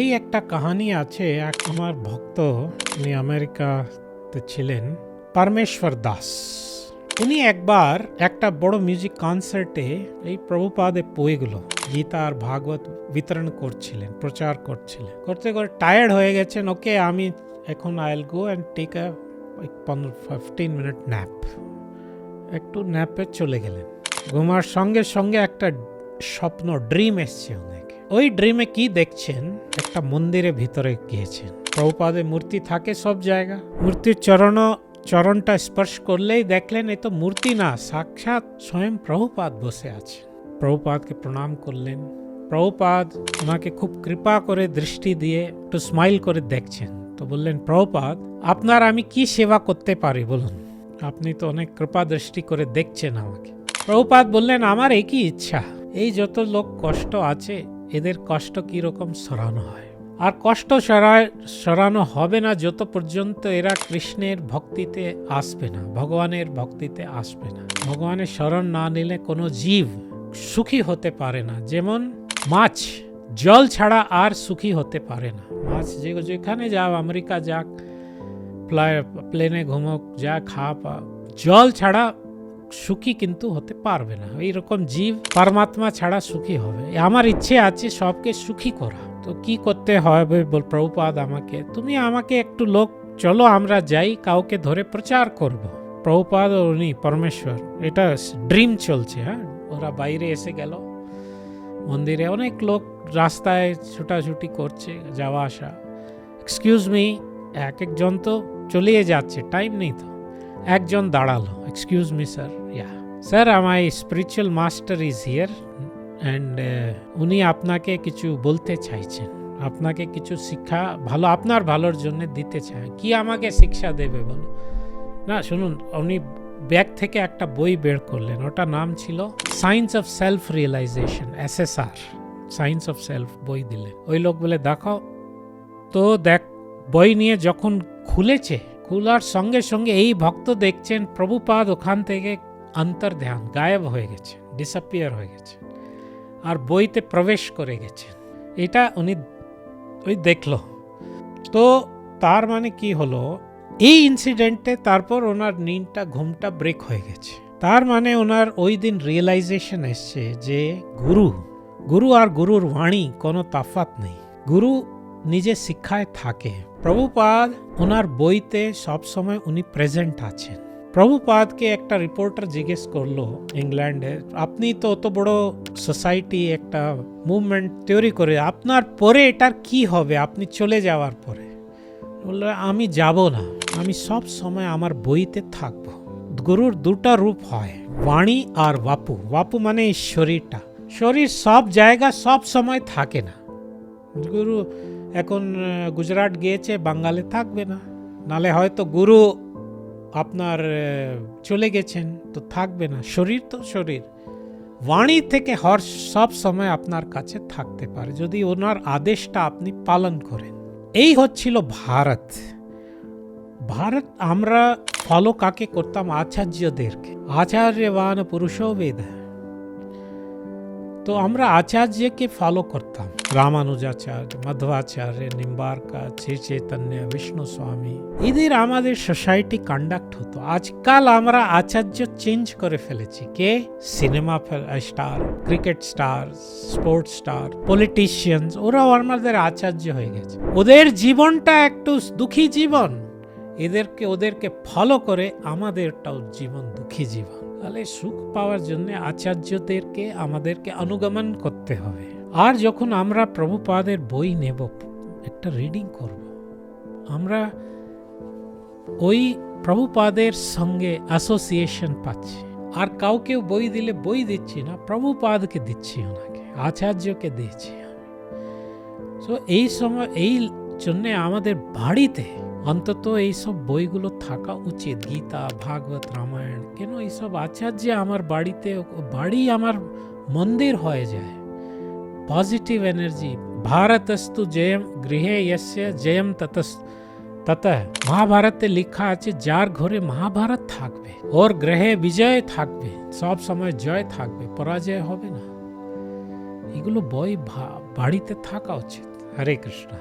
এই একটা কাহানি আছে, এক আমার ভক্ত উনি আমেরিকাতে ছিলেন, পরমেশ্বর দাস। উনি একবার একটা বড় মিউজিক কনসার্টে এই প্রভুপাদের বইগুলো গীতা আর ভাগবত বিতরণ করছিলেন, প্রচার করছিলেন। করতে করে টায়ার্ড হয়ে গেছেন, ওকে, আমি এখন I will go and take পনেরো ফিফটিন মিনিট ন্যাপ একটু ন্যাপে চলে গেলেন। ঘুমার সঙ্গে সঙ্গে একটা স্বপ্ন ড্রিম এসছে ওনাকে ওই ড্রিমে কি দেখছেন? একটা মন্দিরের ভিতরে গিয়েছেন। প্রভুপাদে মূর্তি থাকে সব জায়গা। মূর্তির চরণ, চরণটা স্পর্শ করলেই দেখলেন এ তো মূর্তি না, সাক্ষাৎ স্বয়ং প্রভুপাদ বসে আছে প্রভুপাদকে প্রণাম করলেন। প্রভুপাদ ওনাকে খুব কৃপা করে দৃষ্টি দিয়ে একটু স্মাইল করে দেখছেন। তো বললেন, প্রভুপাদ, আপনার আমি কি সেবা করতে পারি বলুন? আপনি তো অনেক কৃপা দৃষ্টি করে দেখছেন আমাকে। প্রভুপাদ বললেন, আমার একই ইচ্ছা। এই যত লোক কষ্ট আছে এদের কষ্ট কীরকম সরানো হয়? আর কষ্ট সরায় সরানো হবে না যত পর্যন্ত এরা কৃষ্ণের ভক্তিতে আসবে না, ভগবানের ভক্তিতে আসবে না। ভগবানের শরণ না নিলে কোনো জীব সুখী হতে পারে না। যেমন মাছ, জল ছাড়া আর সুখী হতে পারে না। মাছ যে যেখানে যাও, আমেরিকা যাক প্লেনে ঘুমোক, যা খা, পা, জল ছাড়া সুখী কিন্তু হতে পারবে না। এইরকম জীব পরমাত্মা ছাড়া সুখী হবে। আমার ইচ্ছে আছে সবকে সুখী করা। তো কি করতে হবে বল প্রভুপাদ আমাকে? তুমি আমাকে একটু লোক, চলো আমরা যাই, কাউকে ধরে প্রচার করব। প্রভুপাদ উনি পরমেশ্বর, এটা ড্রিম চলছে হ্যাঁ? ওরা বাইরে এসে গেল। মন্দিরে অনেক লোক রাস্তায় ছুটাছুটি করছে যাওয়া আসা। এক্সকিউজ মি এক একজন তো চলিয়ে যাচ্ছে টাইম নেই তো। একজন দাঁড়াল। Excuse me sir yeah sir আমার spiritual master is here and উনি আপনাকে কিছু বলতে চাইছেন। আপনাকে কিছু শিক্ষা ভালো, আপনার ভালোর জন্য দিতে চায়। কি আমাকে শিক্ষা দেবে বলো না, শুনুন, উনি ব্যাগ থেকে একটা বই বের করলেন। ওটা নাম ছিল science of self realisation SSR science of self বই দিলেন। ওই লোক বলে দেখাও তো দেখ, বই নিয়ে যখন খুলেছে খোলার সঙ্গে সঙ্গে এই ভক্ত দেখছেন, প্রভুপাদ ওখান থেকে অন্তর ধ্যান গায়েব হয়ে গেছে ডিসঅ্যাপিয়ার হয়ে গেছে আর বইতে প্রবেশ করে গেছে এটা উনি ওই দেখল। তো তার মানে কি হলো, এই ইনসিডেন্টে তারপর ওনার নিনটা, ঘুমটা ব্রেক হয়ে গেছে। তার মানে ওনার ওই দিন রিয়েলাইজেশন এসছে যে গুরু গুরু আর গুরুর বাণী কোনো তাফাত নেই। গুরু নিজে শিক্ষায় থাকে। প্রভুপাদ ওনার বইতে সবসময় উনি প্রেজেন্ট আছেন। প্রভুপাদকে একটা রিপোর্টার জিজ্ঞেস করল ইংল্যান্ডে, আপনি তো অত বড় সোসাইটি একটা মুভমেন্ট তৈরি করে, আপনার পরে এটার কি হবে? আপনি চলে যাওয়ার পরে। বলল, আমি যাব না, আমি সব সময় আমার বইতে থাকব। গুরুর দুটা রূপ হয়, বাণী আর বাপু। বাপু মানে শরীরটা। শরীর সব জায়গা সব সময় থাকে না। গুরু এখন গুজরাট গিয়েছে, বাঙ্গালে থাকবে না। নালে হয়তো গুরু আপনার চলে গেছেন, তো থাকবে না। শরীর তো শরীর। বাণী থেকে হর সব সময় আপনার কাছে থাকতে পারে, যদি ওনার আদেশটা আপনি পালন করেন। এই হচ্ছিল ভারত। ভারত আমরা ফলো কাকে করতাম? আচার্যদেরকে। আচার্যবান পুরুষও বেদ। তো আমরা আচার্যকে ফলো করতাম। রামানুজাচার্য, মধ্বাচার্য নিম্বারকার শ্রী চৈতন্য বিষ্ণু স্বামী এদের আমাদের সোসাইটি কন্ডাক্ট হতো। আজকাল আমরা আচার্য চেঞ্জ করে ফেলেছি। কে? Cinema star cricket star sports star politicians ওরাও আমাদের আচার্য হয়ে গেছে। ওদের জীবনটা একটু দুঃখী জীবন। এদেরকে, ওদেরকে ফলো করে আমাদেরটাও জীবন দুঃখী জীবন। তাহলে সুখ পাওয়ার জন্য আচার্যদেরকে, আমাদেরকে অনুগমন করতে হবে। আর যখন আমরা প্রভুপাদের বই নেব, একটা রিডিং করব, আমরা ওই প্রভুপাদের সঙ্গে অ্যাসোসিয়েশন পাচ্ছি। আর কাউকেও বই দিলে বই দিচ্ছি না, প্রভুপাদকে দিচ্ছি ওনাকে, আচার্যকে দিয়েছি আমি। তো এই সময়, এই জন্যে আমাদের বাড়িতে অন্তত এইসব বইগুলো থাকা উচিত, গীতা, ভাগবত, রামায়ণ। কেন এইসব আচার্য আমার বাড়িতে বাড়ি আমার মন্দির হয়ে যায়? পজিটিভ এনার্জি ভারতস্তু জয়ম গৃহে ইয়স্য জয়ম ততস, তত। মহাভারতে লেখা আছে, যার ঘরে মহাভারত থাকবে, ওর গ্রহে বিজয় থাকবে, সব সময় জয় থাকবে, পরাজয় হবে না। এগুলো বই বাড়িতে থাকা উচিত। হরে কৃষ্ণ।